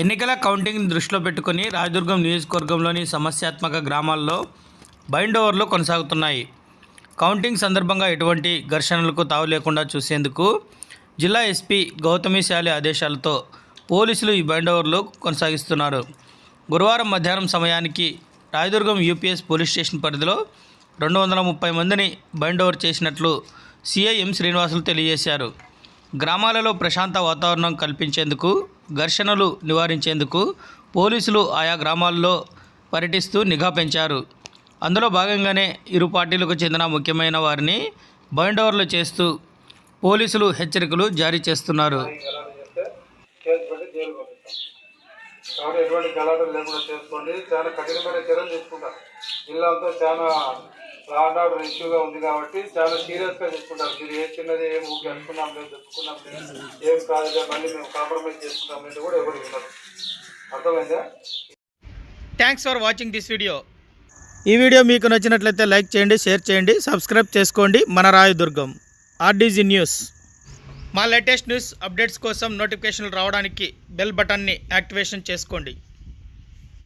ఎన్నికల కౌంటింగ్ దృష్టిలో పెట్టుకుని రాయదుర్గం నియోజకవర్గంలోని సమస్యాత్మక గ్రామాల్లో బైండ్ ఓవర్లు కొనసాగుతున్నాయి. కౌంటింగ్ సందర్భంగా ఎటువంటి ఘర్షణలకు తావు లేకుండా చూసేందుకు జిల్లా ఎస్పీ గౌతమిశాలి ఆదేశాలతో పోలీసులు ఈ బైండ్ ఓవర్లు కొనసాగిస్తున్నారు. గురువారం మధ్యాహ్నం సమయానికి రాయదుర్గం యూపీఎస్ పోలీస్ స్టేషన్ పరిధిలో రెండు వందల ముప్పై మందిని బైండ్ ఓవర్ చేసినట్లు సిఐఎం శ్రీనివాసులు తెలియజేశారు. గ్రామాలలో ప్రశాంత వాతావరణం కల్పించేందుకు ఘర్షణలు నివారించేందుకు పోలీసులు ఆయా గ్రామాల్లో పర్యటిస్తూ నిఘా పెంచారు. అందులో భాగంగానే ఇరు పార్టీలకు చెందిన ముఖ్యమైన వారిని బైండవర్లు చేస్తూ పోలీసులు హెచ్చరికలు జారీ చేస్తున్నారు. ఎటువంటి గలాటలు లేకుండా చేసుకోండి. చాలా కఠినమైన చర్యలు తీసుకుంటారు. జిల్లాతో చాలా లా అండ్ ఆర్డర్ ఇష్యూగా ఉంది కాబట్టి చాలా సీరియస్గా తీసుకుంటారు మీరు ఏ చిన్నది ఏం ఊరికి అనుకున్నాం లేదు చెప్పుకున్నాం లేదు ఏం కాదు మళ్ళీ మేము కాంప్రమైజ్ చేసుకున్నాం లేదు కూడా ఎవరు వినరు. అర్థమైందా? Thanks for watching this video ఈ వీడియో మీకు నచ్చినట్లయితే లైక్ చేయండి షేర్ చేయండి సబ్స్క్రైబ్ చేసుకోండి. మన రాయదుర్గం ఆర్డీజీ న్యూస్. మా లేటెస్ట్ న్యూస్ అప్డేట్స్ కోసం నోటిఫికేషన్లు రావడానికి బెల్ బటన్ని యాక్టివేషన్ చేసుకోండి.